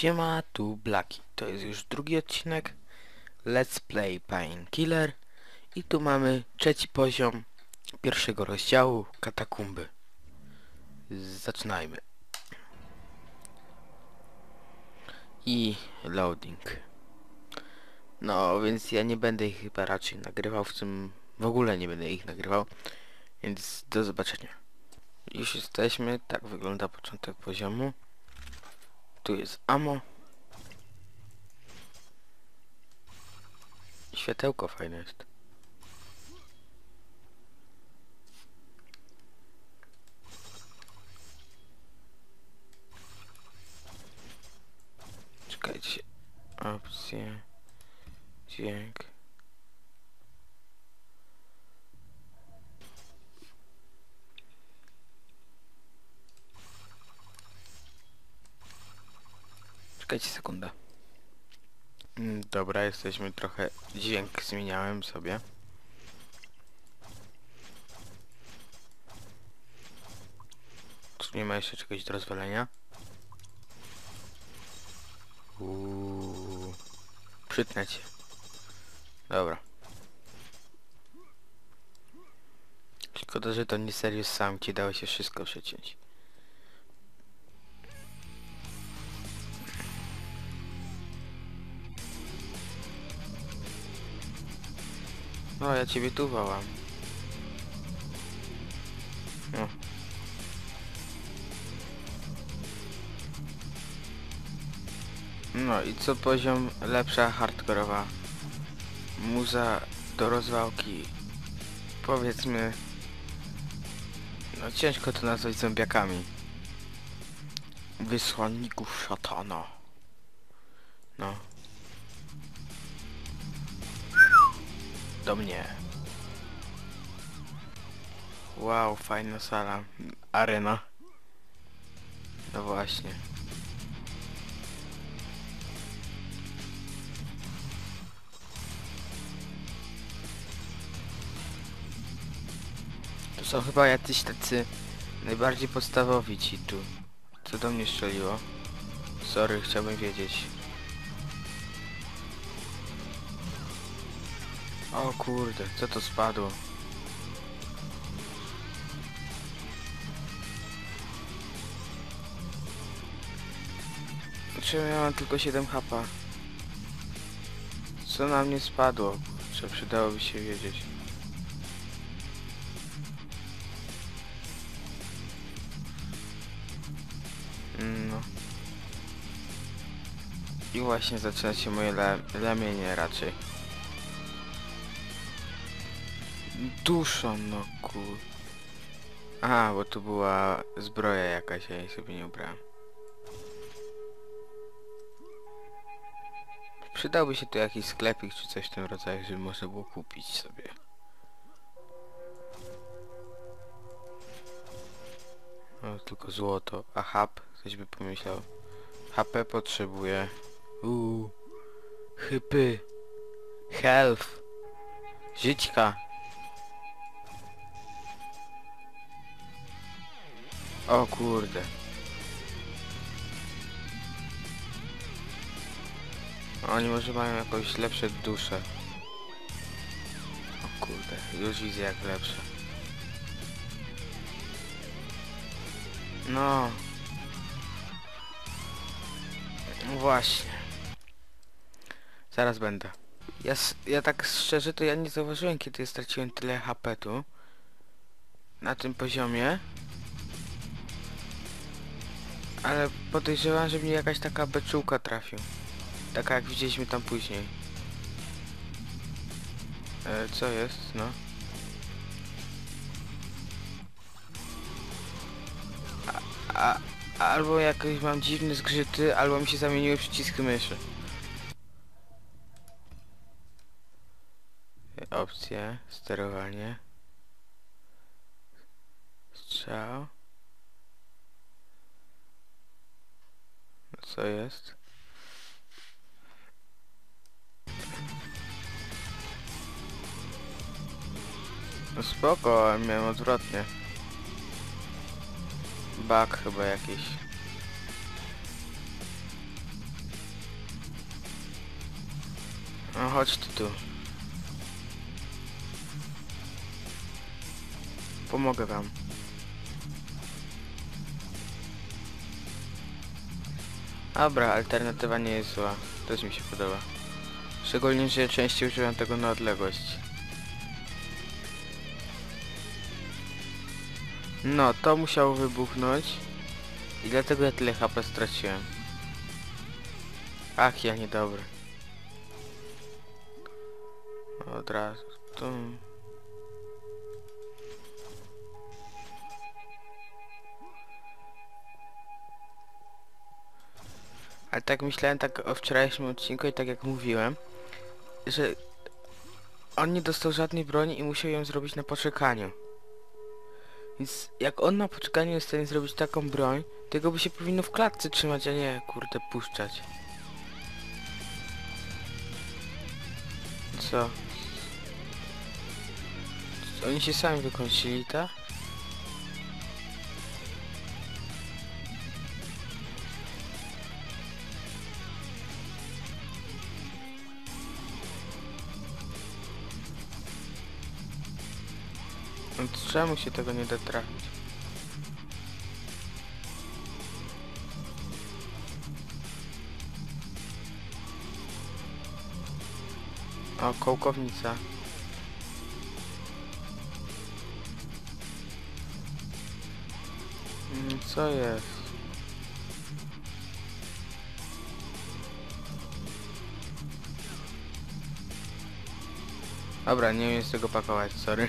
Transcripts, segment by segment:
Siema, tu Blaki. To jest już drugi odcinek Let's Play Painkiller i tu mamy trzeci poziom pierwszego rozdziału Katakumby. Zaczynajmy. I loading. No, więc ja nie będę ich chyba raczej nagrywał, w tym w ogóle nie będę ich nagrywał, więc do zobaczenia. Już jesteśmy, tak wygląda początek poziomu. Tu jest ammo. Światełko fajne jest. Czekajcie. Opcje. Dźwięk. Czekajcie sekundę. Mm, Dobra, jesteśmy trochę... Dźwięk zmieniałem sobie. Czy nie ma jeszcze czegoś do rozwalenia? Uuu. Przytnę cię. Dobra. Szkoda, że to nie serio sam ci dało się wszystko przeciąć. No, ja ciebie tu wołam. No. No i co poziom lepsza hardkorowa muza do rozwałki powiedzmy no ciężko to nazwać zombiakami wysłanników szatana no do mnie wow fajna sala arena no właśnie To są chyba jacyś tacy najbardziej podstawowi ci tu. Co do mnie strzeliło? Sorry, chciałbym wiedzieć. O kurde, co to spadło? Czemu ja mam tylko 7 hapa? Co na mnie spadło? Czy przydałoby się wiedzieć? No. I właśnie zaczyna się moje la lamienie raczej. Duszą, no kur... A, bo tu była zbroja jakaś, ja jej sobie nie ubrałem. Przydałby się tu jakiś sklepik czy coś w tym rodzaju, żeby można było kupić sobie. O, tylko złoto. A hap? Ktoś by pomyślał. HP potrzebuje. Uuu. Hypy. Health. Żyćka. O kurde. Oni może mają jakąś lepsze dusze. O kurde, już widzę jak lepsze. No. Właśnie. Zaraz będę. Ja, ja tak szczerze to ja nie zauważyłem kiedy straciłem tyle HP tu. Na tym poziomie. Ale podejrzewam, że mnie jakaś taka beczułka trafił. Taka jak widzieliśmy tam później. E, co jest? No. A, albo jakoś mam dziwne zgrzyty, albo mi się zamieniły przyciski myszy. Opcje, sterowanie. Strzał. co jest. No spoko, miałem odwrotnie. Bug chyba jakiś. No chodź ty tu. Pomogę wam. Dobra, alternatywa nie jest zła. Też mi się podoba. Szczególnie, że częściej używam tego na odległość. No, to musiało wybuchnąć. I dlatego ja tyle HP straciłem. Ach, ja niedobry. Od razu tu. Ale tak myślałem tak o wczorajszym odcinku i tak jak mówiłem, że on nie dostał żadnej broni i musiał ją zrobić na poczekaniu. Więc jak on na poczekaniu jest w stanie zrobić taką broń, to jego by się powinno w klatce trzymać, a nie kurde puszczać. Co? Oni się sami wykończyli, tak? Czemu się tego nie da trafić? O, kołkownica. Mm, Co jest? Dobra, nie umiem z tego pakować, sorry.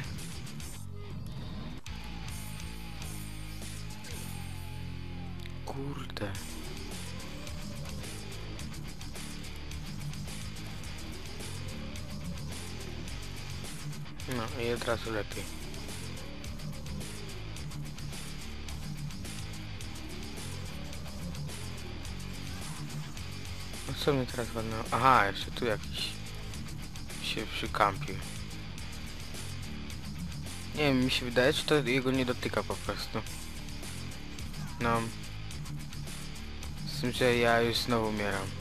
No i od razu lepiej. No co mnie teraz walnęło? Aha, jeszcze tu jakiś się przykampił. Nie wiem, mi się wydaje, czy to jego nie dotyka po prostu. No. Z tym, że ja już znowu umieram.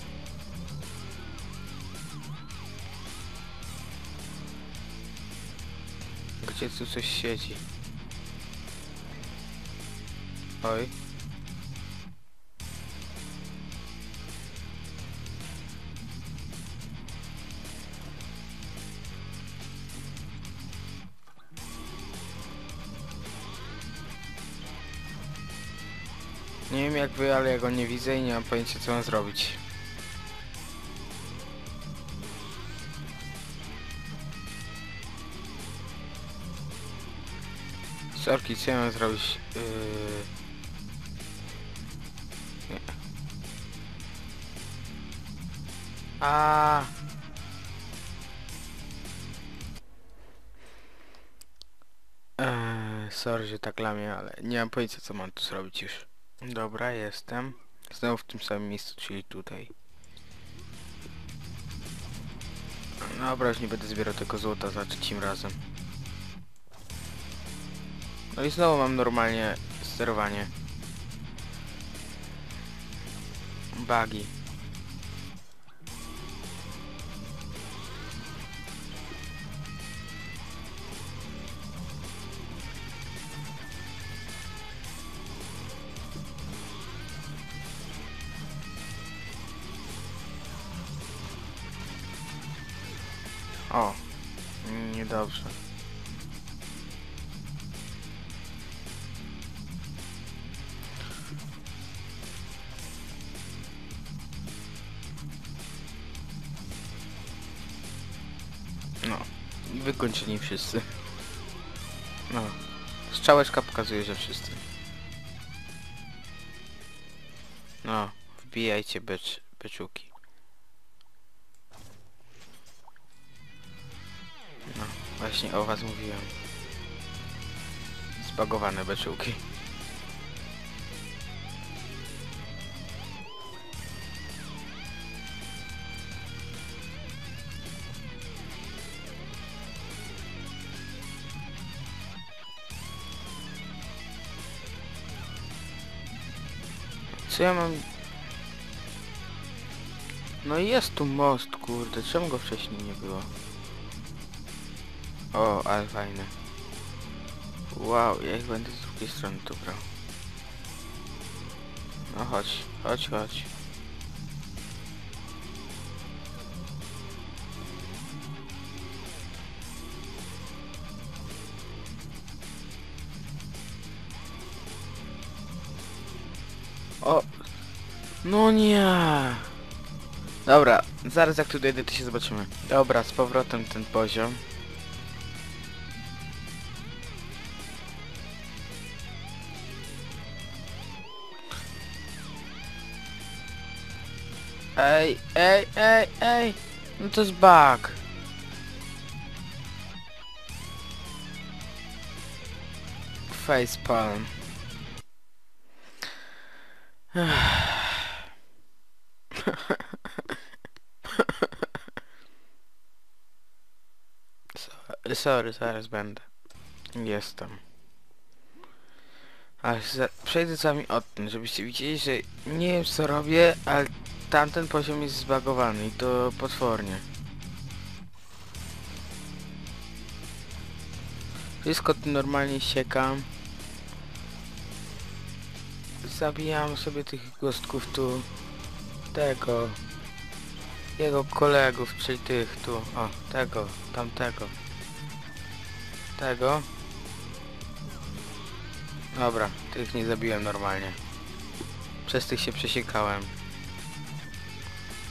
Gdzie tu coś siedzi? Oj. Nie wiem jak wy, ale ja go nie widzę i nie mam pojęcia co mam zrobić. Ja mam zrobić? Yy... Nie. A. Eee, sorry, że tak lamię, ale nie mam pojęcia co mam tu zrobić już. Dobra, jestem. Znowu w tym samym miejscu, czyli tutaj. Dobra, już nie będę zbierał tego złota za trzecim razem. No i znowu mam normalnie sterowanie. Bugi. O, niedobrze. Wykończeni wszyscy. No, strzałeczka pokazuje, że wszyscy. No, wbijajcie becz, beczuki. No, właśnie o was mówiłem. Zbagowane beczułki. Co ja mam... No jest tu most, kurde, czemu go wcześniej nie było? O, ale fajne. Wow, ja ich będę z drugiej strony tu brał. No chodź, chodź, chodź. No nie! Dobra, zaraz jak tu dojdę, to się zobaczymy. Dobra, z powrotem ten poziom. Ej, ej, ej, ej! No to jest bug. Facepalm. So- Sorry, zaraz będę. Jestem. Ale za, przejdę z wami od tym, żebyście widzieli, że nie wiem co robię, ale tamten poziom jest zbagowany i to potwornie. Wszystko tu normalnie siekam. Zabijam sobie tych gostków tu. Tego. Jego kolegów, czyli tych tu. O, tego, tamtego. Tego. Dobra, tych nie zabiłem normalnie. Przez tych się przesiekałem.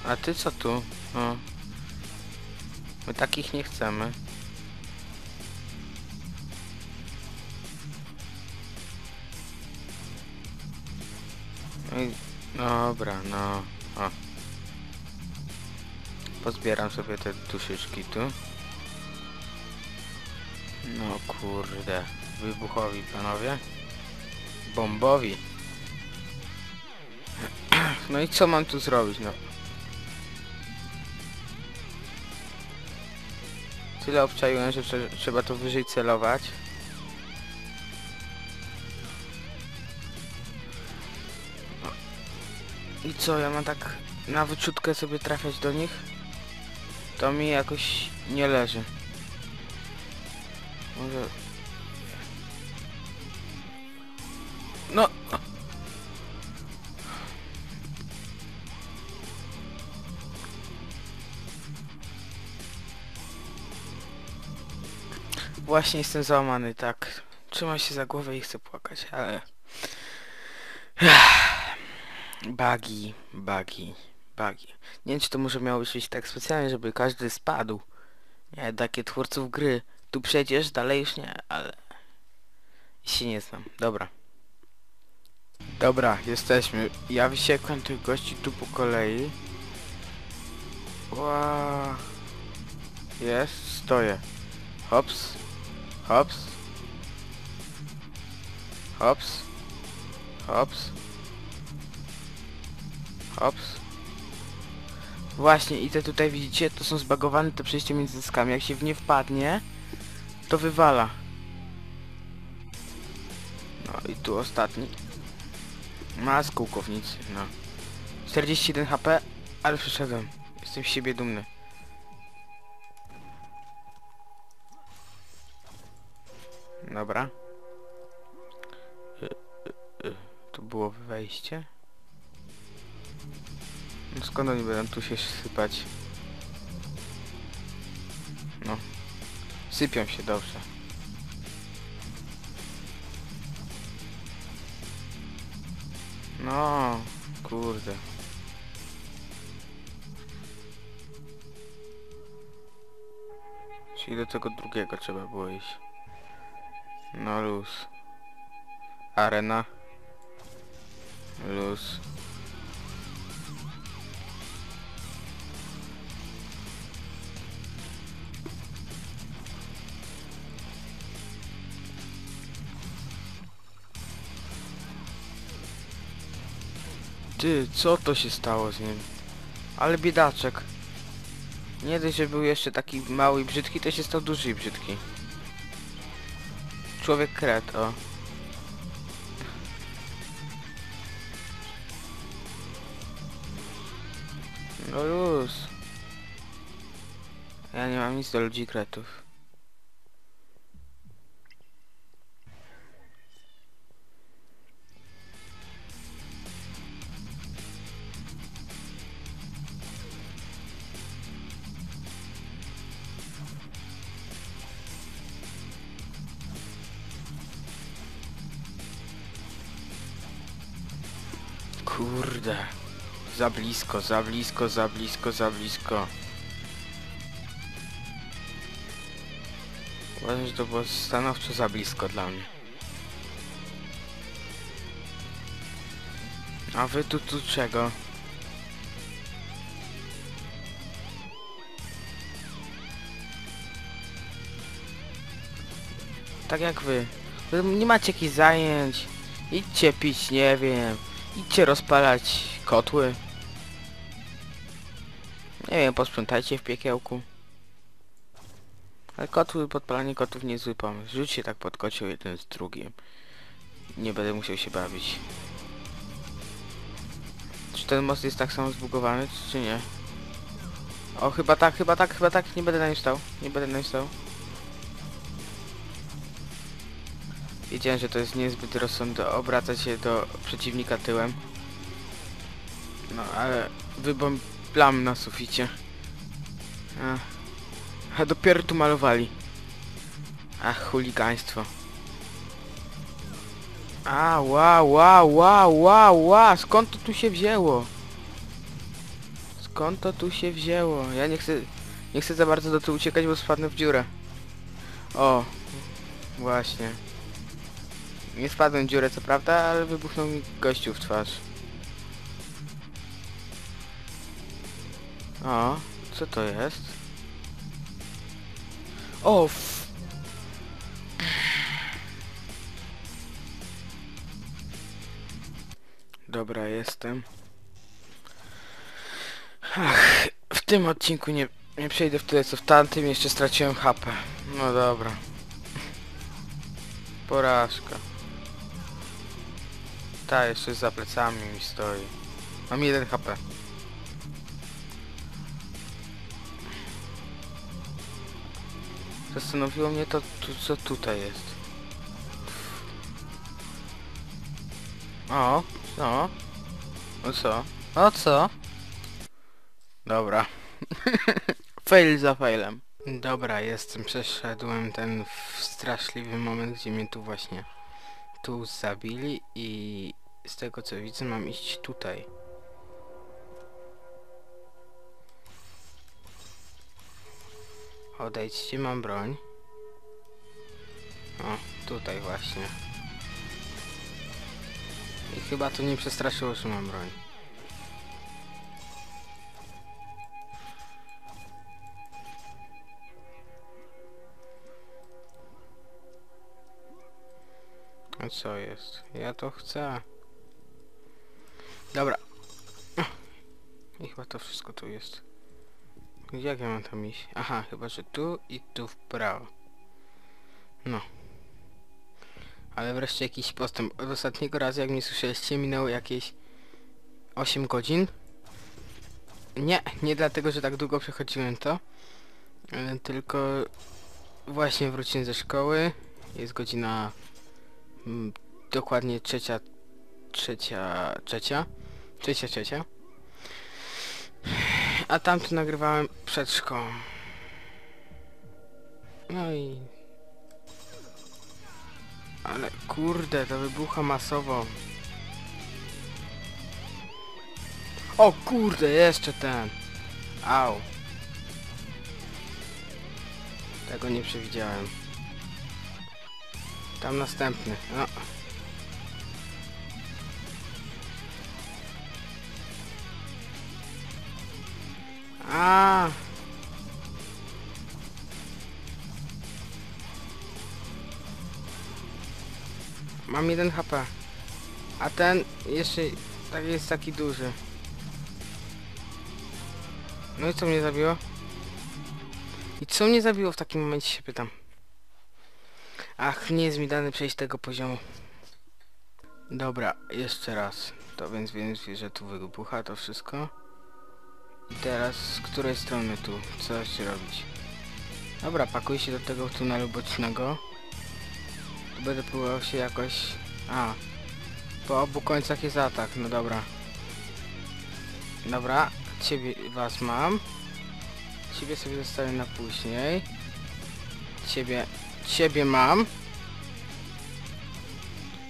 A ty co tu? O. My takich nie chcemy. No. Dobra, no. O. Pozbieram sobie te duszyczki tu. No kurde. Wybuchowi panowie. Bombowi. No i co mam tu zrobić, no? Tyle obczaiłem, że trze- trzeba to wyżej celować. I co, ja mam tak na wyczutkę sobie trafiać do nich? To mi jakoś nie leży. Może... No! Właśnie jestem załamany, tak. Trzymam się za głowę i chcę płakać, ale... Bagi, bagi, bagi. Nie wiem, czy to może miało być tak specjalnie, żeby każdy spadł. Nie, takie twórców gry. Tu przejdziesz, dalej już nie, ale... Się nie znam. Dobra. Dobra, jesteśmy. Ja wysiekłem tych gości tu po kolei. Ła. Jest, stoję. Hops. Hops. Hops. Hops. Hops. Właśnie, i te tutaj widzicie, to są zbagowane te przejście między dyskami. Jak się w nie wpadnie, to wywala. No i tu ostatni. Ma z kółkownicy, no. 41 HP, ale przeszedłem. Jestem z siebie dumny. Dobra. Tu było wejście. No skąd oni będą tu się sypać? Sypią się dobrze. No, kurde. Czyli do tego drugiego trzeba było iść. No luz. Arena. Luz. Ty, co to się stało z nim? Ale biedaczek. Nie dość, że był jeszcze taki mały i brzydki, to się stał duży i brzydki. Człowiek kret, o. No luz. Ja nie mam nic do ludzi kretów. Kurde. Za blisko, za blisko, za blisko, za blisko. Uważam, że to było stanowczo za blisko dla mnie. A wy tu, tu czego? Tak jak wy. Wy nie macie jakichś zajęć. Idźcie pić, nie wiem. Idźcie rozpalać kotły. Nie wiem, posprzątajcie w piekiełku. Ale kotły, podpalanie kotów nie jest zły pomysł. Rzućcie tak pod kocioł jeden z drugim. Nie będę musiał się bawić. Czy ten most jest tak samo zbugowany, czy nie? O, chyba tak, chyba tak, chyba tak. Nie będę na nim stał. Nie będę na nim stał. Wiedziałem, że to jest niezbyt rozsądne obracać się do przeciwnika tyłem. No, ale wybom plam na suficie. A, a dopiero tu malowali. Ach, chuligaństwo. A, ła, ła, ła, ła, ła, skąd to tu się wzięło? Skąd to tu się wzięło? Ja nie chcę, nie chcę za bardzo do tyłu uciekać, bo spadnę w dziurę. O, właśnie. Nie spadłem w dziurę, co prawda, ale wybuchnął mi gościu w twarz. O, co to jest? O, f... Dobra, jestem. Ach, w tym odcinku nie, nie przejdę w tyle, co w tamtym jeszcze straciłem HP. No dobra. Porażka. Ta, jeszcze za plecami mi stoi. Mam jeden HP. Zastanowiło mnie to, tu, co tutaj jest. O, no. O co? O co? Dobra. Fail za failem. Dobra, jestem, przeszedłem ten straszliwy moment, gdzie mnie tu właśnie tu zabili i z tego co widzę mam iść tutaj. Odejdźcie, mam broń. O, tutaj właśnie. I chyba to nie przestraszyło, że mam broń. A co jest? Ja to chcę. Dobra. I chyba to wszystko tu jest. Jak ja mam tam iść? Aha, chyba że tu i tu w prawo. No. Ale wreszcie jakiś postęp. Od ostatniego razu, jak mnie słyszeliście, minęło jakieś 8 godzin. Nie, nie dlatego, że tak długo przechodziłem to. e, Tylko właśnie wróciłem ze szkoły. Jest godzina mm, dokładnie trzecia, trzecia, trzecia, trzecia, trzecia. A tamto nagrywałem przed szkołą. No i... Ale kurde, to wybucha masowo. O kurde, jeszcze ten. Au. Tego nie przewidziałem. Tam następny. No. A. Mam jeden HP. A ten jeszcze tak jest taki duży. No i co mnie zabiło? I co mnie zabiło w takim momencie się pytam. Ach, nie jest mi dane przejść tego poziomu. Dobra, jeszcze raz. To więc więc że tu wybucha to wszystko. Teraz z której strony tu? Co się robić? Dobra, pakuj się do tego tunelu bocznego. Tu będę próbował się jakoś... A. Po obu końcach jest atak, no dobra. Dobra, ciebie, was mam. Ciebie sobie zostawię na później. Ciebie, ciebie mam.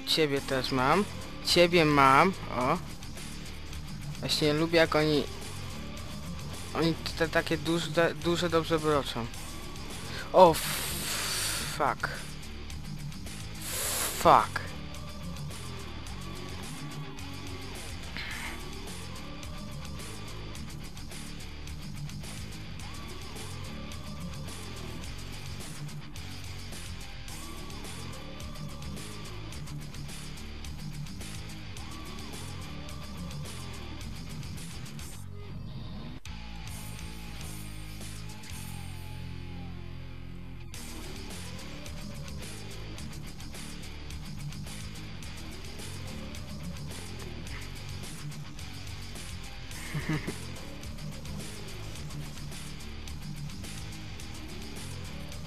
Ciebie też mam. Ciebie mam. O. Właśnie lubię jak oni... Oni te takie duże, duże dobrze broczą. O, f- fuck. Fuck.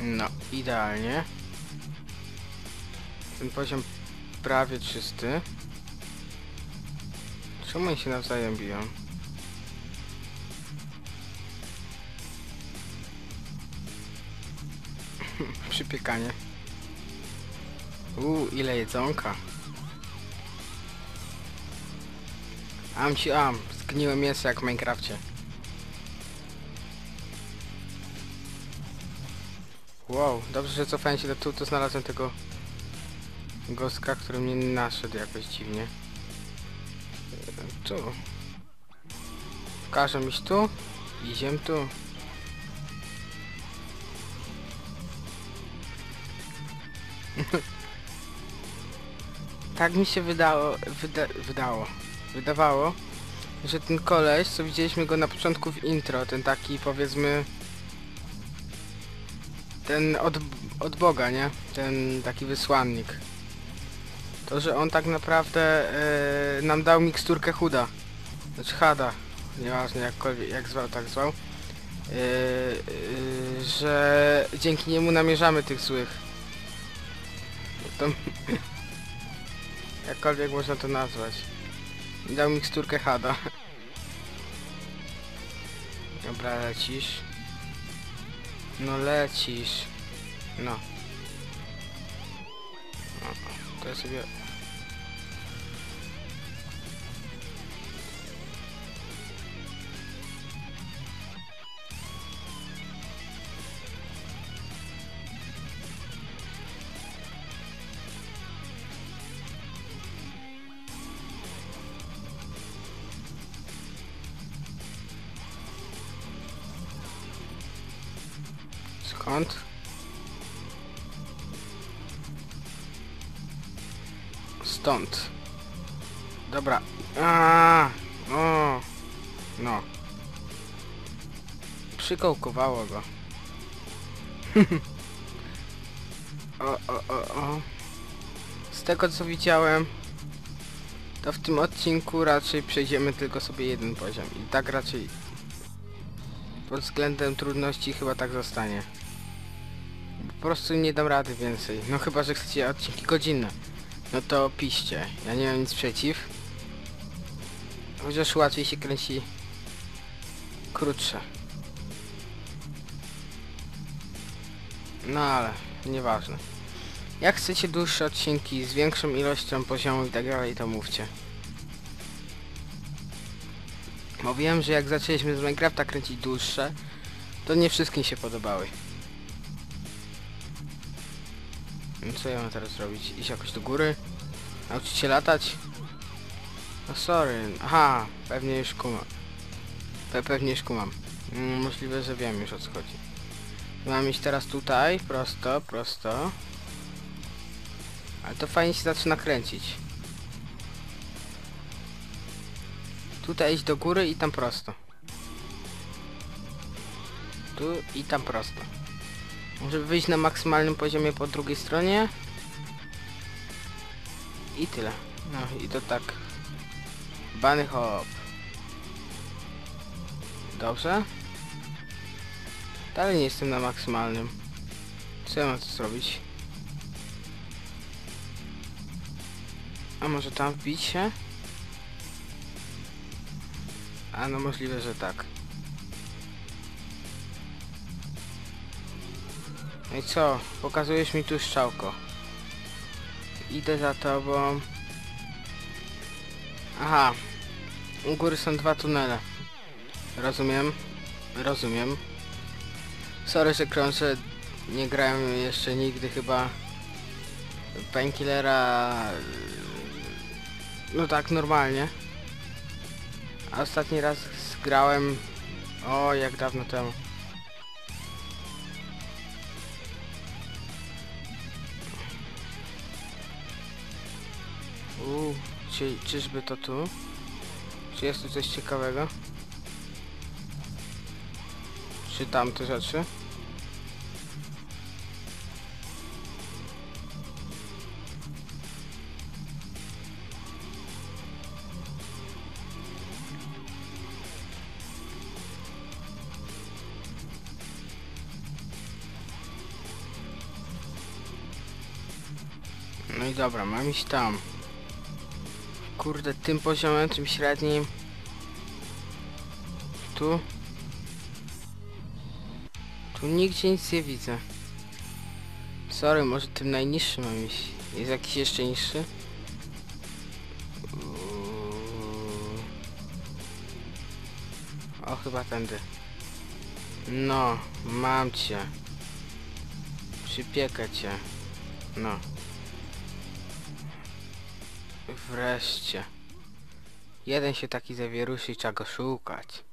No, idealnie. Ten poziom prawie czysty. Czemu oni się nawzajem biją? Przypiekanie. Uuu, ile jedzonka. Am ci am, zgniłe mięso jak w Minecrafcie. Wow, dobrze, że cofałem się do tu, to znalazłem tego gostka, który mnie naszedł jakoś dziwnie. Tu. Każę iść tu. Idziemy tu. tak mi się wydało, wyda, wydało, wydawało, że ten koleś, co widzieliśmy go na początku w intro, ten taki powiedzmy ten od, od Boga, nie? Ten taki wysłannik. To, że on tak naprawdę e, nam dał miksturkę chuda. Znaczy hada. Nieważne jakkolwiek, jak zwał, tak zwał. E, e, że dzięki niemu namierzamy tych złych. To, jakkolwiek można to nazwać. Dał miksturkę hada. Dobra, lecisz. No lecisz. No. no. To ja sobie... Stąd. Dobra. A, o, no. Przykołkowało go. o, o, o, o. Z tego co widziałem, to w tym odcinku raczej przejdziemy tylko sobie jeden poziom. I tak raczej pod względem trudności chyba tak zostanie. Po prostu nie dam rady więcej. No chyba, że chcecie odcinki godzinne. No to piszcie. Ja nie mam nic przeciw. Chociaż łatwiej się kręci krótsze. No ale nieważne. Jak chcecie dłuższe odcinki z większą ilością poziomów i tak dalej, to mówcie. Bo wiem, że jak zaczęliśmy z Minecrafta kręcić dłuższe, to nie wszystkim się podobały. No co ja mam teraz zrobić? Iść jakoś do góry? Nauczyć się latać? No sorry. Aha, pewnie już kumam. Pe pewnie już kumam. Mm, możliwe, że wiem już o co chodzi. Mam iść teraz tutaj, prosto, prosto. Ale to fajnie się zaczyna kręcić. Tutaj iść do góry i tam prosto. Tu i tam prosto. Żeby wyjść na maksymalnym poziomie po drugiej stronie. I tyle. No i to tak. Bany hop. Dobrze. Dalej nie jestem na maksymalnym. Co ja mam zrobić? A może tam wbić się? A no możliwe, że tak. No i co? Pokazujesz mi tu strzałko. Idę za tobą. Aha. U góry są dwa tunele. Rozumiem. Rozumiem. Sorry, że krążę. Nie grałem jeszcze nigdy chyba Painkillera no tak normalnie. A ostatni raz grałem o jak dawno temu. Czy, czyżby to tu? Czy jest tu coś ciekawego? Czy tamte rzeczy? No i dobra, mam iść tam. Kurde, tym poziomem, tym średnim. Tu. Tu nigdzie nic nie widzę. Sorry, może tym najniższym mam iść. Jest jakiś jeszcze niższy? O, chyba tędy. No, mam cię. Przypiekę cię. No. Wreszcie. Jeden się taki zawieruszy trzeba go szukać.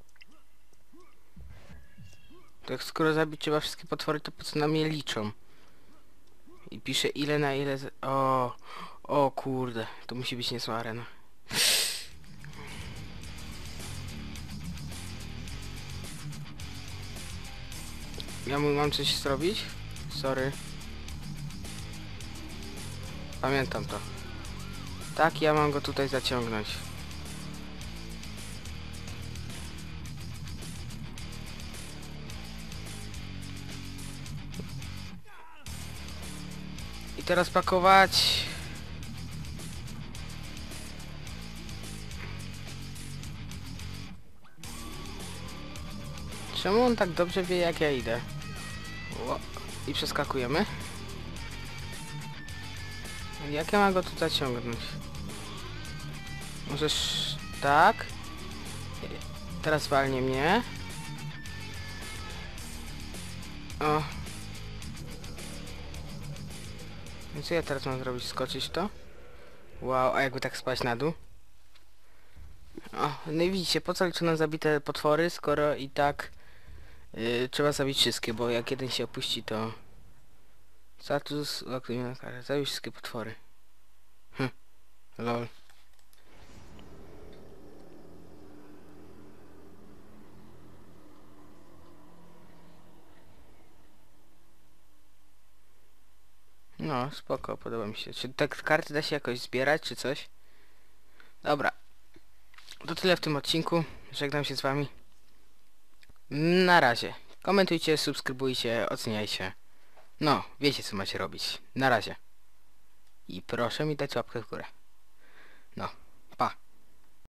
To jak skoro zabić trzeba wszystkie potwory, to po co na mnie liczą? I pisze ile na ile... Z... O, o kurde, to musi być niezła arena. Ja mu mam coś zrobić? Sorry. Pamiętam to. Tak, ja mam go tutaj zaciągnąć. I teraz pakować. Czemu on tak dobrze wie jak ja idę? I przeskakujemy. Jak ja mam go tu zaciągnąć? Możesz... tak? Teraz walnie mnie. O. I co ja teraz mam zrobić? Skoczyć to? Wow, a jakby tak spać na dół? O, no i widzicie, po co liczą nam zabite potwory, skoro i tak yy, trzeba zabić wszystkie, bo jak jeden się opuści, to... Status aktywny na karę. Zabić wszystkie potwory. Hm. Lol. No, spoko, podoba mi się. Czy te karty da się jakoś zbierać, czy coś? Dobra. To tyle w tym odcinku. Żegnam się z wami. Na razie. Komentujcie, subskrybujcie, oceniajcie. No, wiecie co macie robić. Na razie. I proszę mi dać łapkę w górę.